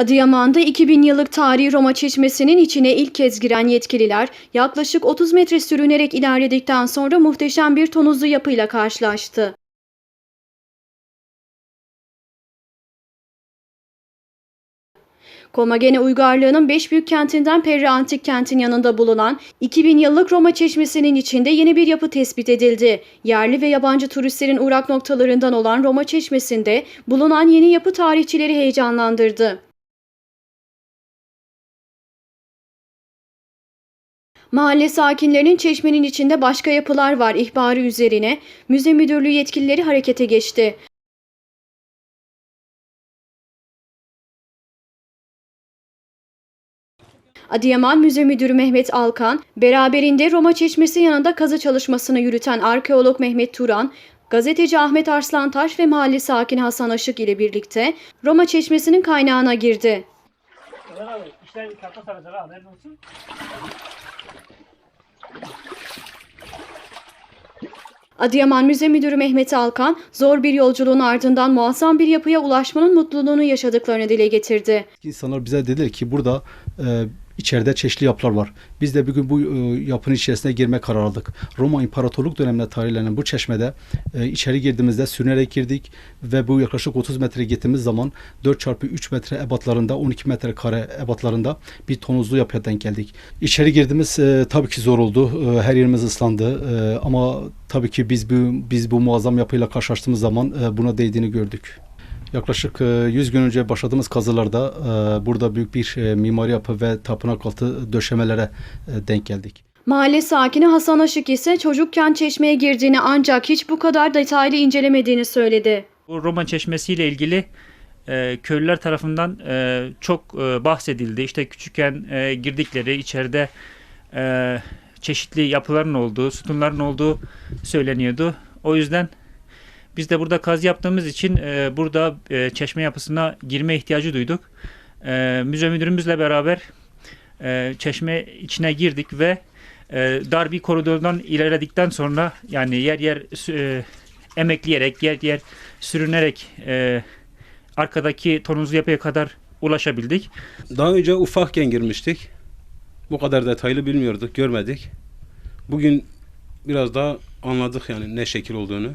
Adıyaman'da 2000 yıllık tarihi Roma Çeşmesi'nin içine ilk kez giren yetkililer yaklaşık 30 metre sürünerek ilerledikten sonra muhteşem bir tonuzlu yapıyla karşılaştı. Komagene uygarlığının beş büyük kentinden Perri Antik Kent'in yanında bulunan 2000 yıllık Roma Çeşmesi'nin içinde yeni bir yapı tespit edildi. Yerli ve yabancı turistlerin uğrak noktalarından olan Roma Çeşmesi'nde bulunan yeni yapı tarihçileri heyecanlandırdı. Mahalle sakinlerinin çeşmenin içinde başka yapılar var ihbarı üzerine müze müdürlüğü yetkilileri harekete geçti. Adıyaman Müze Müdürü Mehmet Alkan, beraberinde Roma Çeşmesi yanında kazı çalışmasını yürüten arkeolog Mehmet Turan, gazeteci Ahmet Arslantaş ve mahalle sakini Hasan Aşık ile birlikte Roma Çeşmesi'nin kaynağına girdi. Ömer abi işler kapı saracak ha haberin olsun. Adıyaman Müze Müdürü Mehmet Alkan, zor bir yolculuğun ardından muazzam bir yapıya ulaşmanın mutluluğunu yaşadıklarını dile getirdi. İnsanlar bize dediler ki burada e, içeride çeşitli yapılar var. Biz de bugün bu e, yapının içerisine girme kararı aldık. Roma İmparatorluk döneminde tarihlenen bu çeşmede e, içeri girdiğimizde sürünerek girdik ve bu yaklaşık 30 metre gittiğimiz zaman 4 çarpı 3 metre ebatlarında 12 metre kare ebatlarında bir tonuzlu yapıya denk geldik. İçeri girdiğimiz e, tabii ki zor oldu. Her yerimiz ıslandı ama tabii ki biz bu biz bu muazzam yapıyla karşılaştığımız zaman buna değdiğini gördük. Yaklaşık e, 100 gün önce başladığımız kazılarda e, burada büyük bir e, mimari yapı ve tapınak altı döşemelere e, denk geldik. Mahalle sakini Hasan Aşık ise çocukken çeşmeye girdiğini ancak hiç bu kadar detaylı incelemediğini söyledi. Bu Roma Çeşmesi ile ilgili e, köylüler tarafından e, çok e, bahsedildi. İşte küçükken e, girdikleri içeride e, çeşitli yapıların olduğu, sütunların olduğu söyleniyordu. O yüzden biz de burada kazı yaptığımız için e, burada e, çeşme yapısına girme ihtiyacı duyduk. E, müze müdürümüzle beraber e, çeşme içine girdik ve e, dar bir koridordan ilerledikten sonra yani yer yer e, emekleyerek, yer yer sürünerek e, arkadaki tonuzlu yapıya kadar ulaşabildik. Daha önce ufakken girmiştik. Bu kadar detaylı bilmiyorduk, görmedik. Bugün biraz daha anladık yani ne şekil olduğunu.